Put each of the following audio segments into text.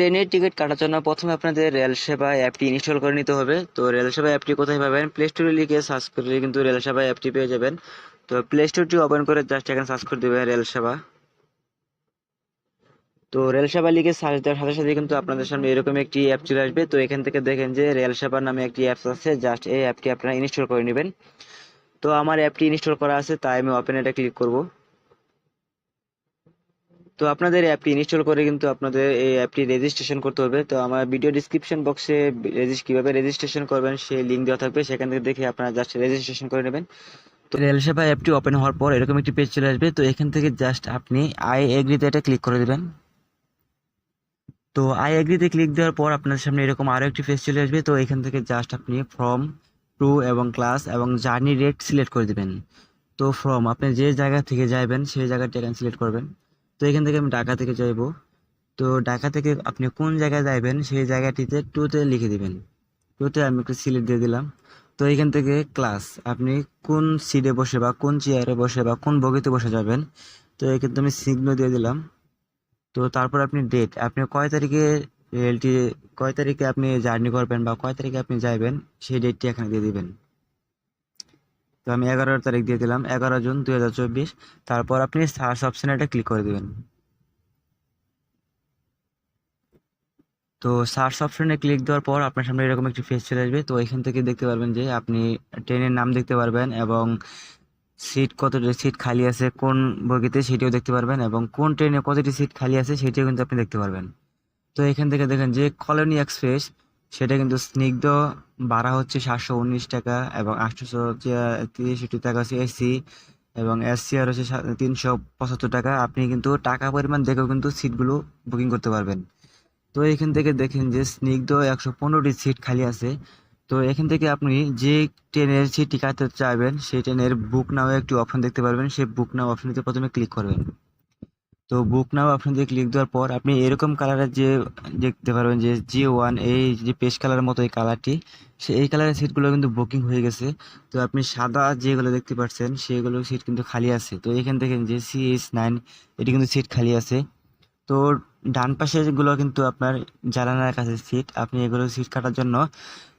ট্রেনের টিকিট কাটার জন্য প্রথমে আপনাদের রেল সেবা অ্যাপটি ইনস্টল করে নিতে হবে। তো রেল সেবা অ্যাপটি কোথায় পাবেন? প্লে স্টোরে লিখে সার্চ করলে কিন্তু রেল সেবা অ্যাপটি পেয়ে যাবেন। তো প্লে স্টোরটি ওপেন করে জাস্ট এখানে সার্চ করে দেবেন রেল সেবা। তো রেল সেবা লিখে সার্চ দেওয়ার সাথে সাথে কিন্তু আপনাদের সামনে এরকম একটি অ্যাপ চলে আসবে। তো এখান থেকে দেখেন যে রেল সেবা নামে একটি অ্যাপস আছে জাস্ট এই অ্যাপটি আপনারা ইনস্টল করে নেবেন। তো আমার অ্যাপটি ইনস্টল করা আছে, তাই আমি ওপেন এটা ক্লিক করব। তো আপনাদের অ্যাপটি ইনস্টল করে কিন্তু আপনাদের এই অ্যাপটি রেজিস্ট্রেশন করতে হবে। তো আমার ভিডিও ডিসক্রিপশন বক্সে কীভাবে রেজিস্ট্রেশন করবেন সেই লিঙ্ক দেওয়া থাকবে। সেখান থেকে দেখে আপনারা জাস্ট রেজিস্ট্রেশন করে নেবেন। তো রেল সেবা অ্যাপটি ওপেন হওয়ার পর এরকম একটি পেজ চলে আসবে। তো এখান থেকে জাস্ট আপনি আই এগ্রিতে এটা ক্লিক করে দেবেন। তো আই এগ্রিতে ক্লিক দেওয়ার পর আপনার সামনে এরকম আরও একটি পেজ চলে আসবে। তো এখান থেকে জাস্ট আপনি ফর্ম টু এবং ক্লাস এবং জার্নি রেট সিলেক্ট করে দিবেন। তো ফ্রম আপনি যে জায়গা থেকে যাবেন সেই জায়গাটি এখানে সিলেক্ট করবেন। তো এখান থেকে আমি ঢাকা থেকে যাইব। তো ঢাকা থেকে আপনি কোন জায়গায় যাবেন সেই জায়গাটিতে টুতে লিখে দিবেন। টুতে আমি একটু সিলেক্ট দিয়ে দিলাম। তো এখান থেকে ক্লাস আপনি কোন সিটে বসে বা কোন চেয়ারে বসে বা কোন বগিতে বসে যাবেন, তো এখানে আমি সিগন দিয়ে দিলাম। তো তারপর আপনি ডেট আপনি কয় তারিখে রেলটি, কয় তারিখে আপনি জার্নি করবেন বা কয় তারিখে আপনি যাবেন সেই ডেটটি এখানে দিয়ে দিবেন। তো আমি এগারো তারিখ দিয়ে দিলাম, এগারো জুন দুই হাজার চব্বিশ। তারপর আপনি সার্চ অপশানে এটা ক্লিক করে দিবেন। তো সার্চ অপশনে ক্লিক দেওয়ার পর আপনার সামনে এরকম একটি ফেস চলে আসবে। তো এখান থেকে দেখতে পারবেন যে আপনি ট্রেনের নাম দেখতে পারবেন এবং সিট কতটি সিট খালি আছে কোন বগিতে সেটিও দেখতে পারবেন এবং কোন ট্রেনে কতটি সিট খালি আছে সেটিও কিন্তু আপনি দেখতে পারবেন। তো এখান থেকে দেখেন যে কলোনি এক্সপ্রেস সেটা কিন্তু স্নিগ্ধ, ভাড়া হচ্ছে সাতশো উনিশ টাকা এবং আটশোশো তিরিশটি টাকা হচ্ছে এসি এবং এসসি আর হচ্ছে তিনশো পঁচাত্তর টাকা। আপনি কিন্তু টাকা পরিমাণ দেখেও কিন্তু সিটগুলো বুকিং করতে পারবেন। তো এখান থেকে দেখেন যে স্নিগ্ধ একশো পনেরোটি সিট খালি আছে। তো এখান থেকে আপনি যে ট্রেনের সিটটি কাটতে চাইবেন, সেই ট্রেনের বুক নাও একটি অপশন দেখতে পারবেন। সেই বুক নাও অপশনটিতে প্রথমে ক্লিক করবেন। তো বুক নাও অপশন দিয়ে ক্লিক দেওয়ার পর আপনি এরকম কালারের যে, দেখতে পারবেন যে জি ওয়ান এই যে পেস্ট কালারের মতো এই কালারটি সে এই কালারের সিটগুলো কিন্তু বুকিং হয়ে গেছে। তো আপনি সাদা যেগুলো দেখতে পাচ্ছেন সেগুলো সিট কিন্তু খালি আছে। তো এখান থেকে যে সি এইচ নাইন এটি কিন্তু সিট খালি আছে। তো ডান পাশে যেগুলো কিন্তু আপনার জানালার কাছে সিট আপনি এগুলো সিট কাটার জন্য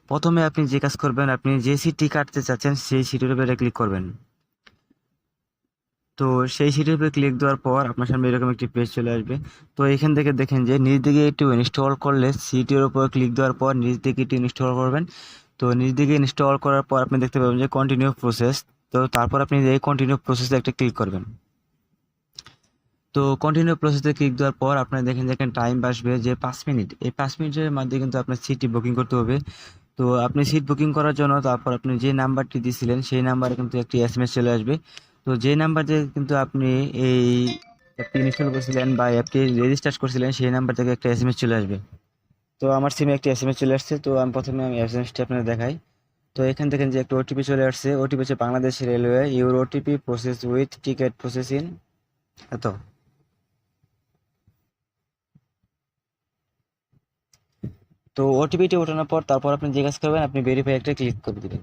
প্রথমে আপনি যে কাজ করবেন, আপনি যে সিটটি কাটতে চাচ্ছেন, সেই সিটের উপরে ক্লিক করবেন। তো সেই সিটের উপরে ক্লিক দেওয়ার পর আপনার সামনে এরকম একটি পেজ চলে আসবে। তো এখান থেকে দেখেন যে নিজ দিকে একটু ইনস্টল করলে সিটের উপর ক্লিক দেওয়ার পর নিজ দিকে একটু ইনস্টল করবেন। তো নিজ দিকে ইনস্টল করার পর আপনি দেখতে পাবেন যে কন্টিনিউ প্রসেস তো তারপর আপনি এই কন্টিনিউ প্রসেসে একটা ক্লিক করবেন। তো কন্টিনিউ প্রসেসে ক্লিক দেওয়ার পর আপনার দেখেন যে এখানে টাইম আসবে যে পাঁচ মিনিট। এই পাঁচ মিনিটের মধ্যে কিন্তু আপনার সিটটি বুকিং করতে হবে। তো আপনি সিট বুকিং করার জন্য তারপর আপনি যে নাম্বারটি দিয়েছিলেন সেই নাম্বারে কিন্তু একটি এস চলে আসবে। তো যে নাম্বার থেকে কিন্তু আপনি এই অ্যাপটি ইনস্টল করেছিলেন বা অ্যাপটি রেজিস্টার করেছিলেন, সেই নাম্বার থেকে একটা এস চলে আসবে। তো আমার সিমে একটি এস চলে আসছে, তো আমি প্রথমে আমি এস এম এসটি আপনাদের দেখাই। তো এখান থেকে যে একটা ওটিপি চলে আসছে ওটিপি হচ্ছে Bangladesh railway your OTP process with ticket processing এত। তো ওটিপিটি ওঠানোর পর তারপর আপনি যে কাজ করবেন, আপনি ভেরিফাই একটা ক্লিক করে দিবেন।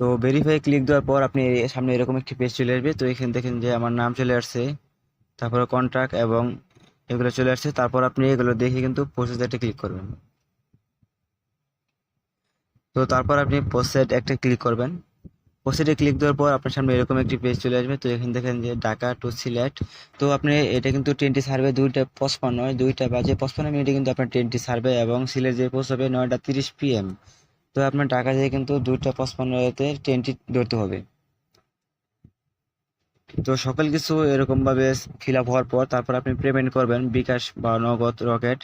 তো ভেরিফাই ক্লিক দেওয়ার পর আপনি সামনে এরকম একটি পেজ চলে আসবে। তো এখানে দেখেন যে আমার নাম চলে আসছে, তারপরে কন্ট্রাক্ট এবং এগুলো চলে আসছে। তারপর আপনি এগুলো দেখে কিন্তু প্রসেস একটা ক্লিক করবেন। তো তারপর আপনি প্রসেস একটা ক্লিক করবেন। প্রসেসে ক্লিক দেওয়ার পর আপনার সামনে এরকম একটি পেজ চলে আসবে। তো এখানে দেখেন যে ঢাকা টু সিলেট তো আপনি এটা কিন্তু ট্রেনটি ছাড়বে দুইটা পঁচপান্ন দুইটা বাজে পঁচপান্ন মিনিটে কিন্তু আপনার ট্রেনটি ছাড়বে এবং সিলেট যে পৌঁছাবে নয়টা তিরিশ পিএম তো আপনার ঢাকা যেয়ে কিন্তু দুইটা পঁচপান্নতে ট্রেনটি ধরতে হবে। তো সকল কিছু এরকমভাবে ফিল আপ হওয়ার পর তারপর আপনি পেমেন্ট করবেন বিকাশ বা নগদ রকেট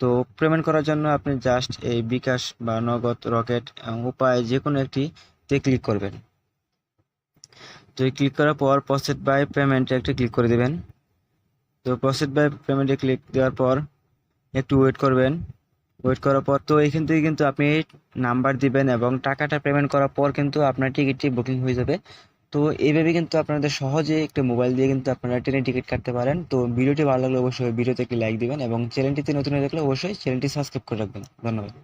তো পেমেন্ট করার জন্য আপনি জাস্ট এই বিকাশ বা নগদ রকেট উপায় যে কোনো একটি তে ক্লিক করবেন। তো এই ক্লিক করার পর প্রসেস বাই পেমেন্টে একটি ক্লিক করে দেবেন। তো প্রসেস বাই পেমেন্টে ক্লিক দেওয়ার পর একটু ওয়েট করবেন। ওয়েট করার পর তো এইখান থেকে কিন্তু আপনি নাম্বার দিবেন এবং টাকাটা পেমেন্ট করার পর কিন্তু আপনার টিকিটটি বুকিং হয়ে যাবে। তো এইভাবে কিন্তু আপনাদের সহজে একটা মোবাইল দিয়ে কিন্তু আপনারা ট্রেনের টিকিট কাটতে পারেন। তো ভিডিওটি ভালো লাগলে অবশ্যই ভিডিওতে একটি লাইক দিবেন এবং চ্যানেলটিতে নতুন হয়ে থাকলে অবশ্যই চ্যানেলটি সাবস্ক্রাইব করে রাখবেন। ধন্যবাদ।